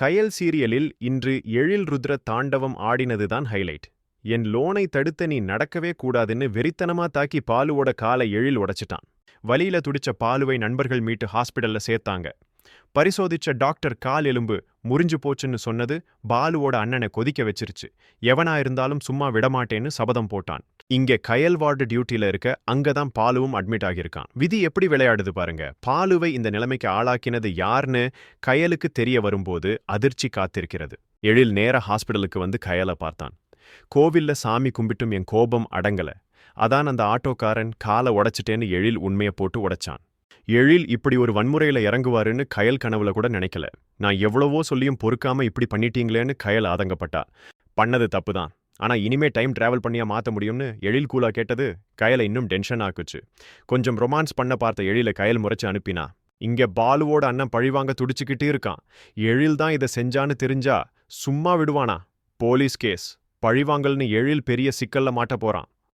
கயல் சீரியலில் இன்று எழில் ருத்ர தாண்டவம் ஆடினதுதான் ஹைலைட் என் லோனை தடுத்த நீ நடக்கவே கூடாதுன்னு வெறித்தனமா தாக்கி பாலுவோட காலை எழில் உடைச்சிட்டான். வலியில துடிச்ச பாலுவை நண்பர்கள் மீட்டு ஹாஸ்பிடல்ல சேர்த்தாங்க. பரிசோதிச்ச டாக்டர் கால் எலும்பு முறிஞ்சு போச்சுன்னு சொன்னது பாலுவோட அண்ணனை கொதிக்க வச்சிருச்சு. எவனா இருந்தாலும் சும்மா விடமாட்டேன்னு சபதம் போட்டான். இங்க கயல் வார்டு டியூட்டில இருக்க அங்கதான் பாலுவும் அட்மிட் ஆகியிருக்கான். விதி எப்படி விளையாடுது பாருங்க. பாலுவை இந்த நிலைமைக்கு ஆளாக்கினது யாருன்னு கயலுக்கு தெரிய வரும்போது அதிர்ச்சி காத்திருக்கிறது. எழில் நேர ஹாஸ்பிடலுக்கு வந்து கயலை பார்த்தான். கோவில்ல சாமி கும்பிட்டும் என் கோபம் அடங்கல. அதான் அந்த ஆட்டோக்காரன் காலை உடைச்சிட்டேன்னு எழில் உண்மையை போட்டு உடைச்சான். எழில் இப்படி ஒரு வன்முறையில இறங்குவாருன்னு கயல் கனவுல கூட நினைக்கல. நான் எவ்வளவோ சொல்லியும் பொறுக்காம இப்படி பண்ணிட்டீங்களேன்னு கயல் ஆதங்கப்பட்டா. பண்ணது தப்புதான். ஆனா இனிமே டைம் டிராவல் பண்ணியா மாத்த முடியும்னு எழில் கூலா கேட்டது கயலை இன்னும் டென்ஷன் ஆக்குச்சு. கொஞ்சம் ரொமான்ஸ் பண்ண பார்த்த எழில கயல் முறைச்சு அனுப்பினா இங்க பாலுவோட அண்ணன் பழிவாங்க துடிச்சுக்கிட்டு இருக்கான். எழில் தான் இதை செஞ்சான்னு தெரிஞ்சா சும்மா விடுவானா? Police case. பழிவாங்கல்னு எழில் பெரிய சிக்கல்ல மாட்ட போறான்.